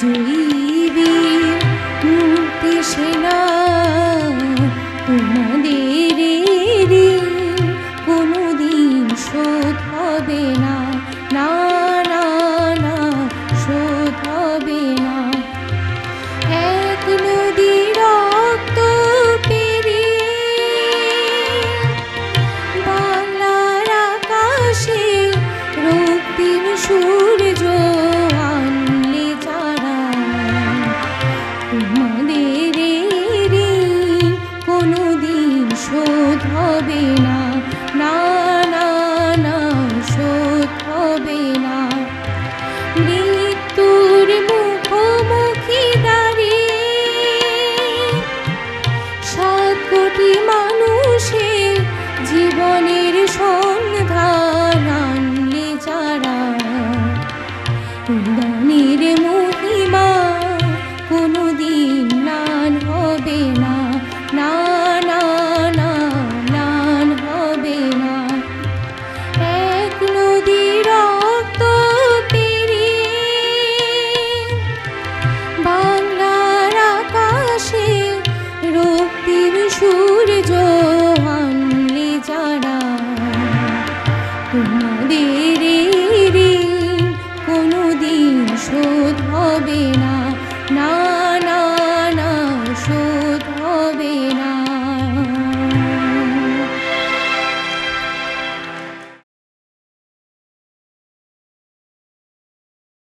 জুড়িবে মুক্তি সেনা আমাদের ঋণ কোনো দিন শোধ হবে না। না না না শোধ